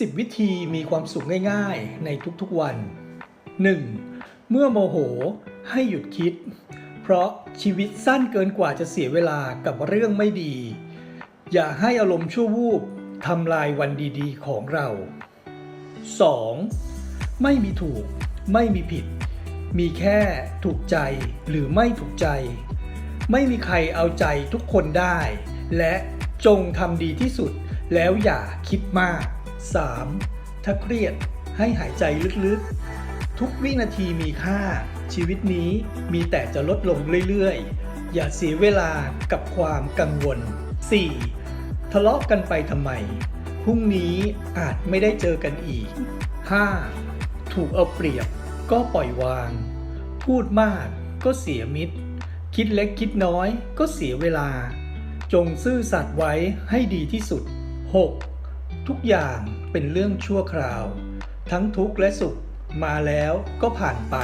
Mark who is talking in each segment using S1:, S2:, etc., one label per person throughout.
S1: 10 วิธีมีความสุขง่ายๆ ในทุกๆวัน 1. เมื่อโมโหให้หยุดคิด เพราะชีวิตสั้นเกินกว่าจะเสียเวลากับเรื่องไม่ดี อย่าให้อารมณ์ชั่ววูบทำลายวันดีๆของเรา 2. ไม่มีถูก ไม่มีผิด มีแค่ถูกใจหรือไม่ถูกใจ ไม่มีใครเอาใจทุกคนได้ และจงทำดีที่สุดแล้วอย่าคิดมาก 3. ถ้าเครียดให้หายใจลึกๆ ทุกวินาทีมีค่า ชีวิตนี้มีแต่จะลดลงเรื่อยๆ อย่าเสียเวลากับความกังวล 4. ทะเลาะกันไปทำไม พรุ่งนี้อาจไม่ได้เจอกันอีก 5. ถูกเอาเปรียบก็ปล่อยวาง พูดมากก็เสียมิตร คิดเล็กคิดน้อยก็เสียเวลา จงซื่อสัตย์ไว้ให้ดีที่สุด 6. ทุกอย่างเป็นเรื่องชั่วคราว ทั้งทุกข์และสุขมาแล้วก็ผ่านไป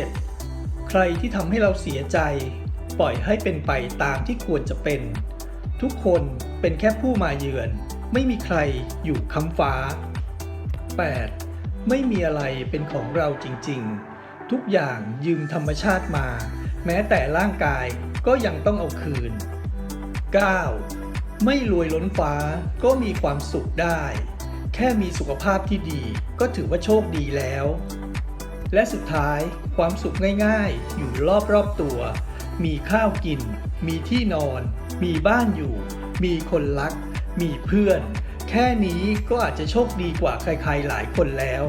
S1: 7. ใครที่ทำให้เราเสียใจ ปล่อยให้เป็นไปตามที่ควรจะเป็น ทุกคนเป็นแค่ผู้มาเยือน ไม่มีใครอยู่ค้ำฟ้า 8. ไม่มีอะไรเป็นของเราจริงๆ ทุกอย่างยืมธรรมชาติมา แม้แต่ร่างกายก็ยังต้องเอาคืน 9. ไม่รวยล้นฟ้าก็มีความสุขได้ แค่มีสุขภาพที่ดีก็ถือว่าโชคดีแล้ว และสุดท้ายความสุขง่ายๆ อยู่รอบๆตัว มีข้าวกิน มีที่นอน มีบ้านอยู่ มีคนรัก มีเพื่อน แค่นี้ก็อาจจะโชคดีกว่าใครๆหลายคนแล้ว